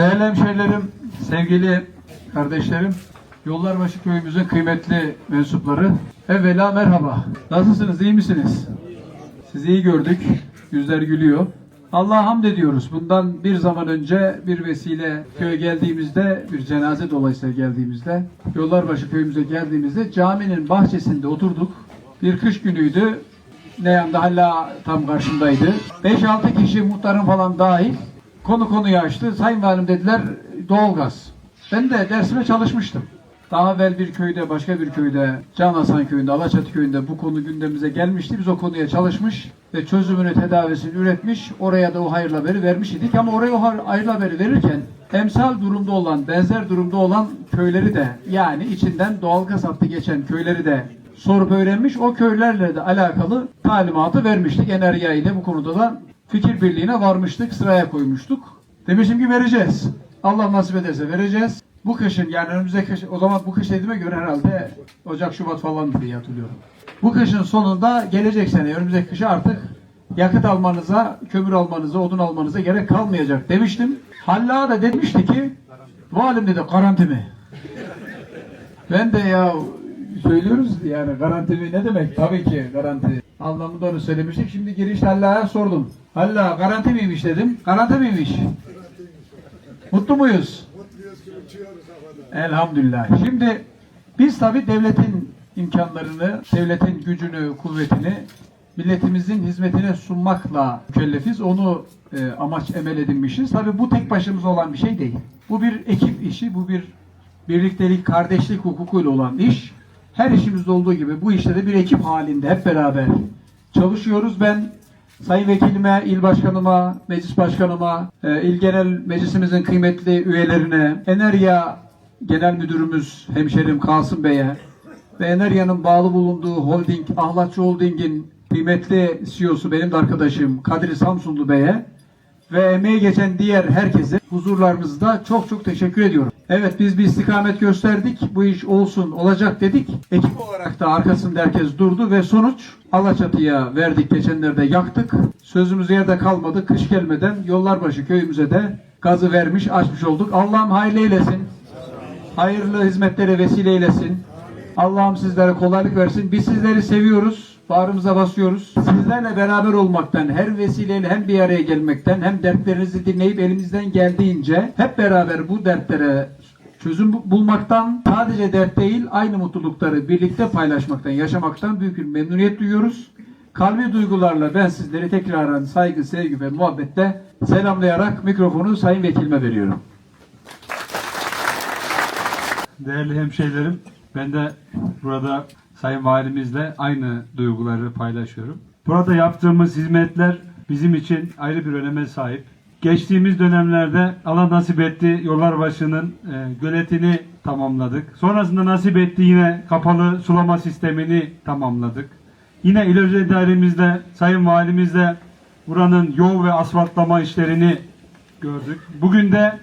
Değerli hemşehrilerim, sevgili kardeşlerim, Yollarbaşı köyümüzün kıymetli mensupları, evvela merhaba. Nasılsınız, iyi misiniz? Sizi iyi gördük, yüzler gülüyor. Allah'a hamd ediyoruz. Bundan bir zaman önce bir vesile köye geldiğimizde, bir cenaze dolayısıyla geldiğimizde, Yollarbaşı köyümüze geldiğimizde caminin bahçesinde oturduk. Bir kış günüydü. Ne yanda hala tam karşımdaydı. 5-6 kişi muhtarın falan dahil konu konuyu açtı. Sayın Valim dediler doğalgaz. Ben de dersime çalışmıştım. Daha evvel bir köyde, başka bir köyde, Can Hasan köyünde, Alaçatı köyünde bu konu gündemimize gelmişti. Biz o konuya çalışmış ve çözümünü, tedavisini üretmiş. Oraya da o hayırlı haberi vermiş idik. Ama oraya o hay- hayırlı haberi verirken emsal durumda olan, benzer durumda olan köyleri de yani içinden doğalgaz hattı geçen köyleri de sorup öğrenmiş. O köylerle de alakalı talimatı vermiştik. Enerya ile bu konuda da fikir birliğine varmıştık, sıraya koymuştuk. Demiştim ki vereceğiz. Allah nasip ederse vereceğiz. Bu kışın yani önümüzdeki kış, o zaman bu kış dediğime göre herhalde Ocak, Şubat falan diye hatırlıyorum. Bu kışın sonunda gelecek sene, önümüzdeki kışa artık yakıt almanıza, kömür almanıza, odun almanıza gerek kalmayacak demiştim. Halla da demişti ki, valim dedi garanti mi? Ben de ya söylüyoruz yani garanti mi ne demek? Tabii ki garanti. Anlamında onu söylemiştik. Şimdi girişte Halla'ya sordum. Halla garanti miymiş dedim. Garanti miymiş? Mutlu muyuz? Elhamdülillah. Şimdi biz tabii devletin imkanlarını, devletin gücünü, kuvvetini milletimizin hizmetine sunmakla mükellefiz. Onu e, amaç emel edinmişiz. Tabii bu tek başımıza olan bir şey değil. Bu bir ekip işi, bu bir birliktelik, kardeşlik hukukuyla olan iş. Her işimizde olduğu gibi bu işte de bir ekip halinde hep beraber çalışıyoruz. Ben Sayın Vekilime, il başkanıma, meclis başkanıma, e, il genel meclisimizin kıymetli üyelerine, Enerya Genel Müdürümüz hemşerim Kasım Bey'e ve Enerya'nın bağlı bulunduğu holding, Ahlatçı Holding'in kıymetli CEO'su benim de arkadaşım Kadri Samsunlu Bey'e ve emeği geçen diğer herkese huzurlarınızda çok çok teşekkür ediyorum. Evet biz bir istikamet gösterdik. Bu iş olsun olacak dedik. Ekip olarak da arkasında herkes durdu ve sonuç Alaçatı'ya verdik geçenlerde yaktık. Sözümüz yerde kalmadı. Kış gelmeden Yollarbaşı köyümüze de gazı vermiş açmış olduk. Allah'ım hayırlı eylesin. Hayırlı hizmetlere vesile eylesin. Allah'ım sizlere kolaylık versin. Biz sizleri seviyoruz. Bağrımıza basıyoruz. Sizlerle beraber olmaktan, her vesileyle hem bir araya gelmekten, hem dertlerinizi dinleyip elimizden geldiğince hep beraber bu dertlere çözüm bu- bulmaktan, sadece dert değil, aynı mutlulukları birlikte paylaşmaktan, yaşamaktan büyük bir memnuniyet duyuyoruz. Kalbi duygularla ben sizleri tekrardan saygı, sevgi ve muhabbetle selamlayarak mikrofonu Sayın Vekilime veriyorum. Değerli hemşehrilerim, ben de burada Sayın Valimizle aynı duyguları paylaşıyorum. Burada yaptığımız hizmetler bizim için ayrı bir öneme sahip. Geçtiğimiz dönemlerde Allah nasip etti Yollarbaşı'nın e, göletini tamamladık. Sonrasında nasip etti yine kapalı sulama sistemini tamamladık. Yine İl Özel Sayın Valimizle buranın yol ve asfaltlama işlerini gördük. Bugün de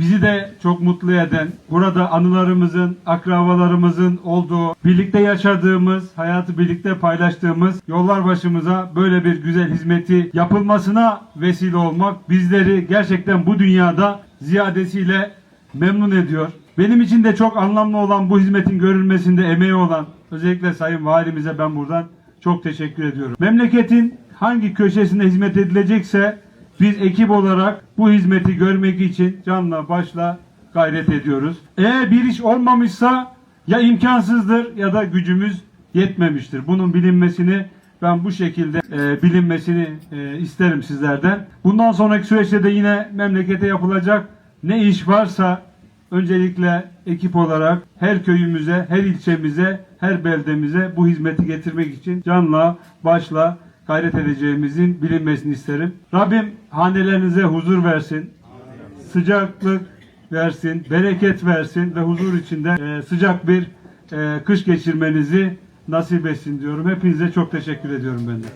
bizi de çok mutlu eden, burada anılarımızın, akrabalarımızın olduğu, birlikte yaşadığımız, hayatı birlikte paylaştığımız yollar başımıza böyle bir güzel hizmeti yapılmasına vesile olmak bizleri gerçekten bu dünyada ziyadesiyle memnun ediyor. Benim için de çok anlamlı olan bu hizmetin görülmesinde emeği olan özellikle Sayın Valimize ben buradan çok teşekkür ediyorum. Memleketin hangi köşesinde hizmet edilecekse biz ekip olarak bu hizmeti görmek için canla başla gayret ediyoruz. Eğer bir iş olmamışsa ya imkansızdır ya da gücümüz yetmemiştir. Bunun bilinmesini ben bu şekilde e, bilinmesini e, isterim sizlerden. Bundan sonraki süreçte de yine memlekete yapılacak ne iş varsa öncelikle ekip olarak her köyümüze, her ilçemize, her beldemize bu hizmeti getirmek için canla başla gayret edeceğimizin bilinmesini isterim. Rabbim hanelerinize huzur versin. Sıcaklık versin, bereket versin ve huzur içinde e, sıcak bir e, kış geçirmenizi nasip etsin diyorum. Hepinize çok teşekkür ediyorum ben de.